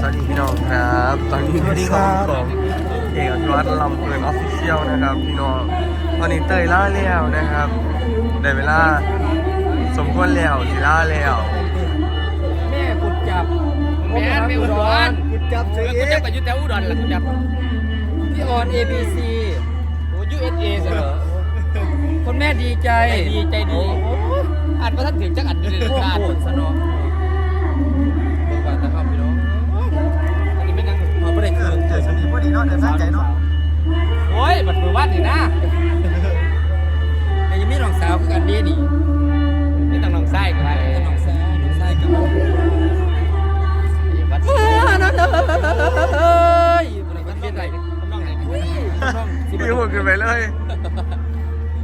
สวัสดีพี่น้องครับ ตอนนี้สวัสดีในครัช่องบของเอกอภิวัตรลำเพลินออฟฟิเชียลนะครับพี่น้องตอนนี้เตยล่าแล้วนะครับได้เวลาสมควรแล้วสิล่าแล้วแม่กุดจับแม่นไม่อุดรกุดจับเฉยแล้วกูจะไปอยุ่แถวอุดรล่ะกูจะพี่ออน ABC โอ้ยูเอสเอเหรอคนแม่ดีใจใจดีใจดีอ่านว่าท่านถึงจักอันอยู่เลยโอ้การโหสนอเนี่นะแต่ยังมีน้องสาวคือกันดีนี่นี่ต้องน้องไส้กันไปแต่น้องสาวน้องชายกับวัดเฮ้ยนั่นเลยมันเป็นไรน้องไหนน้องสิพี่หุ่นขึ้นไปเลย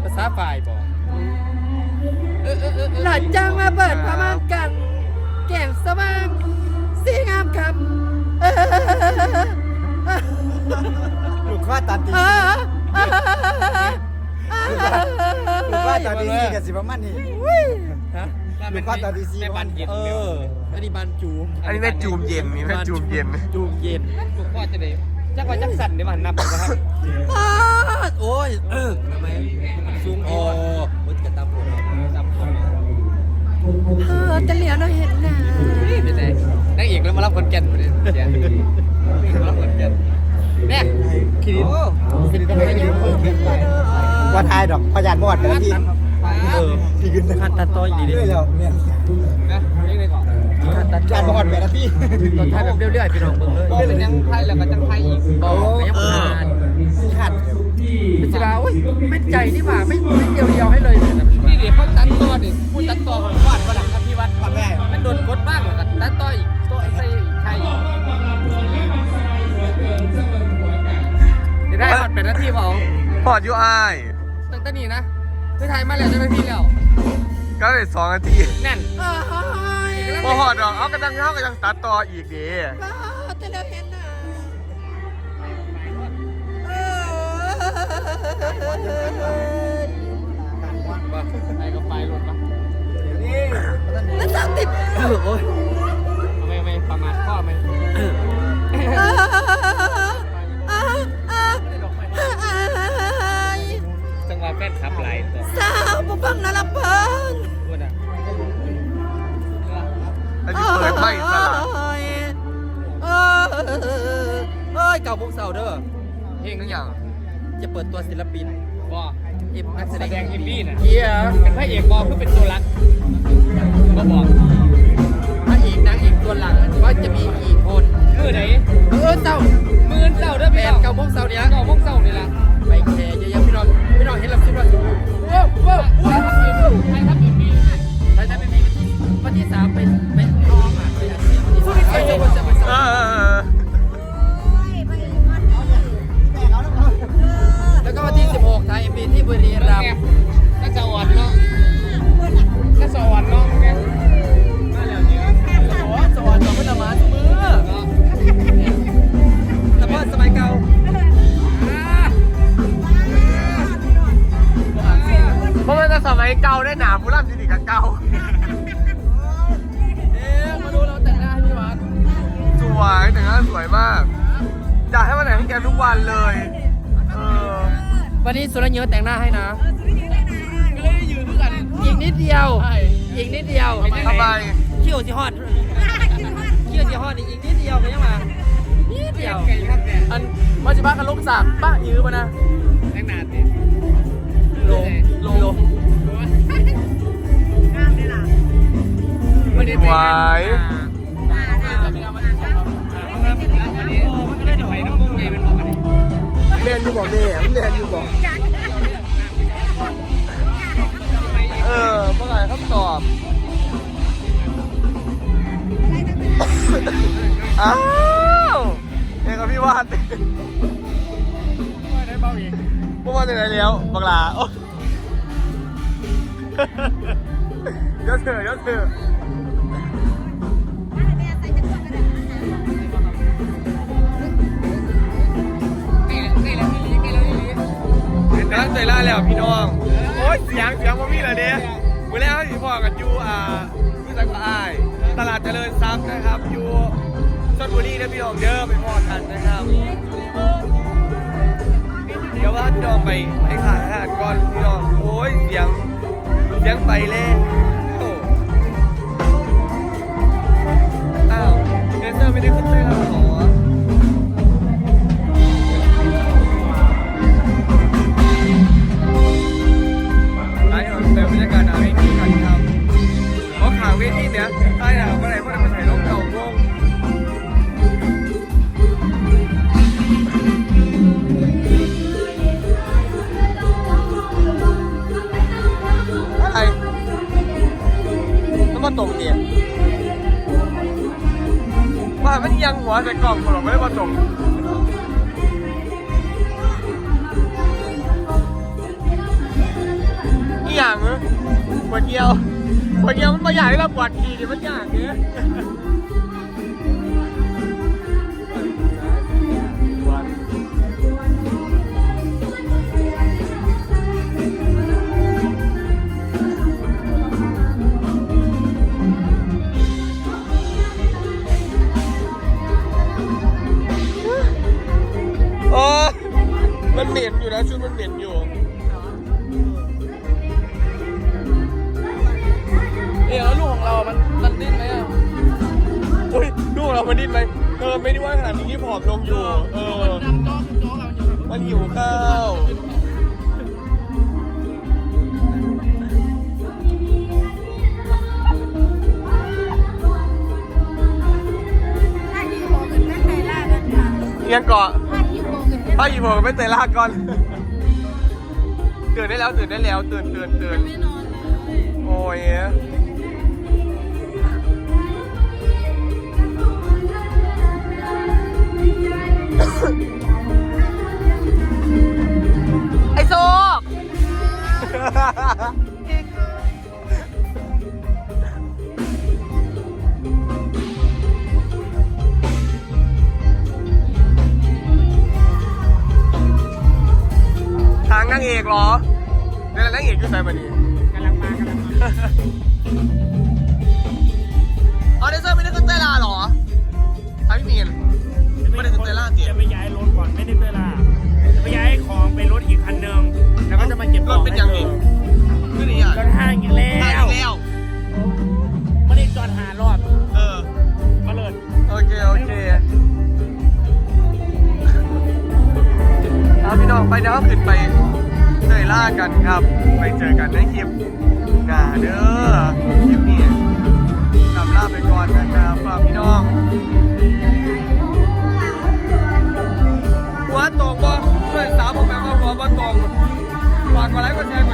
ภาษาฝ่ายบอกหลัดจังมาเปิดพม่านกัน แก่งสว่างสีงามครับเออลูกว่าตามตีเออเออ ลูกว่าตามตีสี่กับสิประมาณนี้ ลูกว่าตอนที่สี่ แม่บันเย็นเอออันนี้บานจูอันนี้แม่จูมเย็นนี่แม่จูมเย็น จูมเย็นลูกพ่อจะได้จักว่าจักสั่นเดี๋ยวมันนับนะครับโอ้ยเออทำไมสูงโอ้โอ้ยกระตำปวดจับคนเออจะเหลียวเราเห็นหนา นี่เป็นไงนางเอกแล้วมารับคนแก่นมาเนี่ยเสียมารับคนแก่น ว่าทายดอกพยานบอดกันที่เออที่ขึ้นขันตัดต่ออีกดีเรื่อยแล้วเนี่ยนะยังไงก่อนขันตัดการบอดแบบนาทีตอนท้ายแบบเรื่อยๆพี่น้องเบิ่งเลยบอกเป็นยังไทยแล้วก็จังไทยอีกโอ้ยังผ่านขาดไม่ใช่ว่าโอ้ยไม่ใจนี่หว่าไม่ไม่เดียวเดียวให้เลยนี่เดี๋ยวเขาตัดต่อดิพูดตัดต่อของวาดประดับอภิวัตรพ่อแม่มันโดนกดบ้างเหมือนกันตัดต่ออีกตัวไอ้ไทยไทยอีกเดี๋ยวได้วาดเป็นหน้าที่เปล่าพอดยูไอาย ตั้งแต่นี้นะไม่ไทยมาแล้วได้ไหมพี่แล้วก็เลยสองนาทีแน่นพอหอดดอกเอากระดังเข้ากระดังตัดต่ออีกดีแต่เราเห็นนะว่าไปก็ไปรถปะแล้วสามติดโอ้ยไม่ไม่ประมาทข้อไหม อ้ยเก่าพงเสาเด้อเพลงทุกอย่างจะเปิดตัวศิลปินว่าเอ็มนักแสแสดดงงอินดี้น่ะเกียร์เป็นพระเอกบอลเพื่อเป็นตัวรักก็บอกพระเอกนางเอกตัวหลังว่าจะมีกี่คน คือไหนเออเศร้ามือเศร้าเด้อแปพี่ดน้องเก่าพงเสาเนี้ยเก่าพวกเศร้านี่ล่ะไปแคร์เยอะๆพี่น้องพี่น้องเห็นแล้วคิดว่า เก่าได้หนาผู้ร่ำจริงๆกับเก่าเอ๊ะมาดูเราแต่งหน้าให้พี่วัดสวยแต่งงานสวยมากอยากให้มาแต่งให้แกทุกวันเลยเออวันนี้สุรเยอะแต่งหน้าให้นะก็เลยยืนด้วยกันอีกนิดเดียวอีกนิดเดียวทำไมเขี้ยวสิฮอดเขี้ยวสิฮอดอีกนิดเดียวก็ยังมานิดเดียวไก่ครับแกอันมาจิบ้ากันลงสากป้ายื้อมานะแรงหนาดิลงลง วันนี้สวยวันนี้ไม่ได้ไปน้ำมุ้งไงเป็นบอกวันนี้เรียนอยู่บอกเรียนเรียนอยู่บอก เออเมื่อไหร่คำตอบอ้าวเองกับพี่วาดได้เบาอีกพวกว่าจะไหนแล้วบังลาโอ๊ยเดี๋ยศเถอะเดี๋ยศเถอะ ใจล่าแล้วพี่น้อง โอ้ยเสียงเสียงว่ามีเหรอเนี่ยมือแล้วที่พ่อกันอยู่อ่าที่ตะกร้าย ตลาดเจริญทรัพย์นะครับ อยู่ชลบุรีนะพี่น้องเด้อไปพอกันนะครับ เดี๋ยวว่าพี่น้องไปไปขายอาหารก่อนพี่น้อง โอ้ยเสียงเสียงไปเลย ว่ามันยังหัวแต่กล่องของเราไม่ได้มาตรงนี่อย่างเหรอปวดเดียวปวดเดียวมันไม่อยากให้เราปวดทีเดี๋ยวมันยากเนี้ย มันเหม็นอยู่นะชุดมันเหม็นอยู่เอ๋แล้วลูกของเรา มันมันดิ้นไหมอะอุ้ยลูกเรา มันดิ้นไหมเออไม่ได้ว่าขนาดนี้ผอมลงอยู่ เออดำจ้อคือจ้อเราอยู่มันหิวข้าวถ้าที่โหกันแม่ใจล่ากันค่ะเอียงเกาะ ถ้าที่โมงไม่เตะลากก่อน ตื่นได้แล้วตื่นได้แล้วตื่นตื่นตื่นไม่นอนเลยโอ้ยไอ้โซ อกเหรอเดี๋ยวนางเอกอยู่ไหนมานี่กำลังมากำลังมาอ๋อเดซเซอร์ไม่ได้ขึ้นเตล่าเหรอทางพี่มีน ไม่ได้ขึ้นเตล่าเจียจะไปย้ายรถก่อนไม่ได้เวลาจะไปย้ายของไปรถอีกคันหนึ่งแล้วก็จะมาเก็บขรอถงเป็นยังไงขึ้นอีกอะก็ห้างอีกแล้ทางวอีกแล้ว ไม่ได้จอดหารอบเออ มาเลยโอเค โอเคเอาพี่น้องไปเดี๋ยวเราขึ้นไป เตยล่ากันครับ ไปเจอกันในคลิปหน้าเด้อคลิปนี้กลับลาไปก่อนนะครับฝากพี่น้องหัวตรงบ่เพื่อนสาวผมแปลว่าหัวบ่ตรงฝากกดไลค์กดแชร์